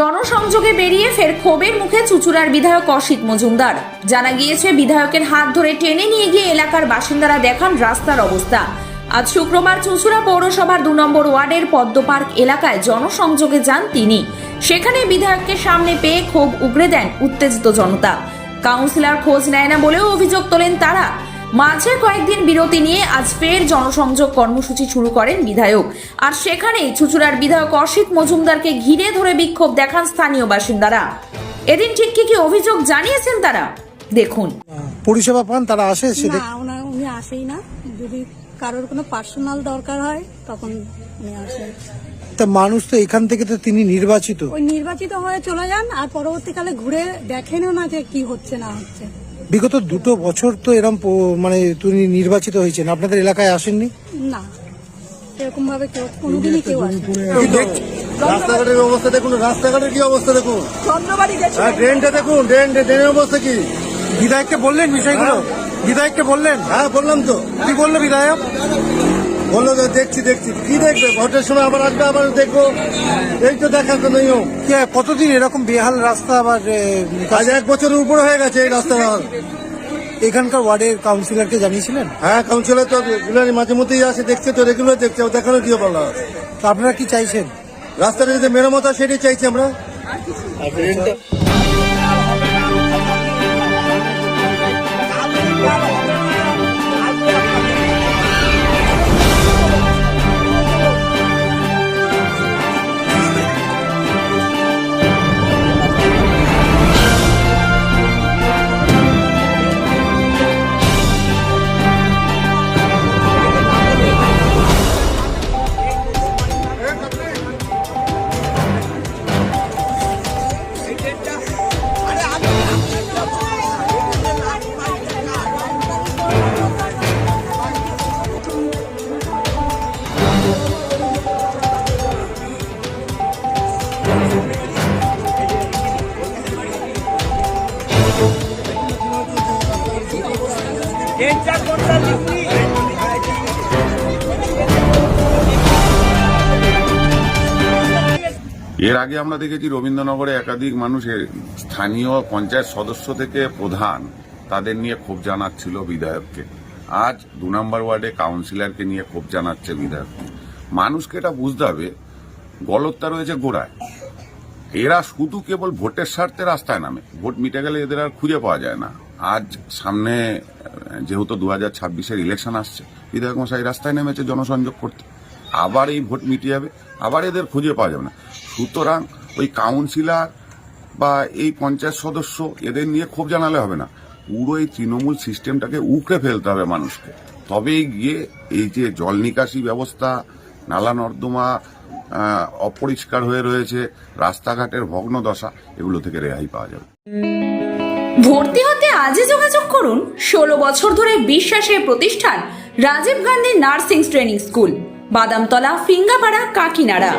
জনসংযোগে বেরিয়ে ফের ক্ষোভের মুখে চুচুড়ার বিধায়ক অসিত মজুমদার। জানা গিয়েছে, বিধায়কের হাত ধরে টেনে নিয়ে গিয়ে এলাকার বাসিন্দারা দেখান রাস্তার অবস্থা। আজ শুক্রবার চুচুড়া পৌরসভার দু নম্বর ওয়ার্ডের পদ্ম পার্ক এলাকায় জনসংযোগে যান তিনি। সেখানে বিধায়ককে সামনে পেয়ে ক্ষোভ উগরে দেন উত্তেজিত জনতা। কাউন্সিলর খোঁজ নেয় না বলেও অভিযোগ তোলেন তারা। মাঝে কয়েকদিন বিরতি নিয়ে আজ ফের জনসংযোগ কর্মসূচি শুরু করেন বিধায়ক। আর সেখানেই চুচুড়ার বিধায়ক অসিত মজুমদারকে ঘিরে ধরে বিক্ষোভ দেখান স্থানীয় বাসিন্দারা। এদিন ঠিক কি কি অভিযোগ জানিয়েছেন তারা? দেখুন। পরিষেবা পান তারা আসে সে না ওনার উনি আসেই না। যদি কারোর কোনো পার্সোনাল দরকার হয় তখন উনি আসেন তা মানুষ তো এখান থেকে তো তিনি নির্বাচিত। ওই নির্বাচিত হয়ে চলে যান আর পরবর্তীকালে ঘুরে দেখেনও না যে কি হচ্ছে না হচ্ছে। বিগত দুটো বছর তো এরম মানে তুমি নির্বাচিত হয়েছেন। আপনাদের এলাকায় আসেননি? না। সেরকম ভাবে কেউ কোনোদিনই কেউ রাস্তাঘাটের অবস্থা দেখুন রাস্তাঘাটের কি অবস্থা দেখুন? হ্যাঁ, ড্রেনটা দেখুন ড্রেন ড্রেনের অবস্থা কি? বিধায়ককে বললেন বিষয়গুলো? বিধায়ককে বললেন? হ্যাঁ বললাম তো। কি বলল বিধায়ক? বলল যে দেখছি দেখছি। কি দেখবে? ভোটের সময় আবার আসবে আবার দেখব। এই তো দেখা তো নেই। কতদিন এরকম বেহাল রাস্তা আবার আজ এক বছরের উপরে হয়ে গেছে এই রাস্তা এখানকার ওয়ার্ডের কাউন্সিলরকে জানিয়েছিলেন? হ্যাঁ কাউন্সিলর তো রেগুলারই মাঝে মধ্যেই আসে দেখছে তো রেগুলার দেখছে ও দেখানো কি বলা তো আপনারা কি চাইছেন? রাস্তাটা যদি মেরামত হয় সেটাই চাইছি আমরা। এর আগে আমরা দেখেছি রবীন্দ্রনগরে একাধিক মানুষের স্থানীয় পঞ্চায়েত সদস্য থেকে প্রধান তাদের নিয়ে ক্ষোভ জানাচ্ছিল বিধায়ককে। আজ দু নম্বর ওয়ার্ডে কাউন্সিলরকে নিয়ে ক্ষোভ জানাচ্ছে বিধায়ক মানুষকে এটা বুঝতে হবে গলতটা রয়েছে গোড়ায়। এরা শুধু কেবল ভোটের স্বার্থে রাস্তায় নামে। ভোট মিটে গেলে এদের আর খুঁজে পাওয়া যায় না। আজ সামনে যেহেতু দু হাজার ছাব্বিশের ইলেকশন আসছে, বিধায়ক মশাই রাস্তায় নেমেছে জনসংযোগ করতে। আবার এই ভোট মিটে যাবে, আবার এদের খুঁজে পাওয়া যাবে না। সুতরাং ওই কাউন্সিলর বা এই পঞ্চায়েত সদস্য এদের নিয়ে ক্ষোভ জানালে হবে না। পুরো এই তৃণমূল সিস্টেমটাকে উকড়ে ফেলতে হবে মানুষকে। তবেই গিয়ে এই যে জল নিকাশি ব্যবস্থা, নালা নর্দমা অপরিষ্কার হয়ে রয়েছে, রাস্তাঘাটের ভগ্ন দশা, এগুলো থেকে রেহাই পাওয়া যাবে। ভর্তি হতে আজই যোগাযোগ করুন ষোলো বছর ধরে বিশ্বাসের প্রতিষ্ঠান Rajiv Gandhi nursing training school, Badamtala, Fingapara, Kakinara.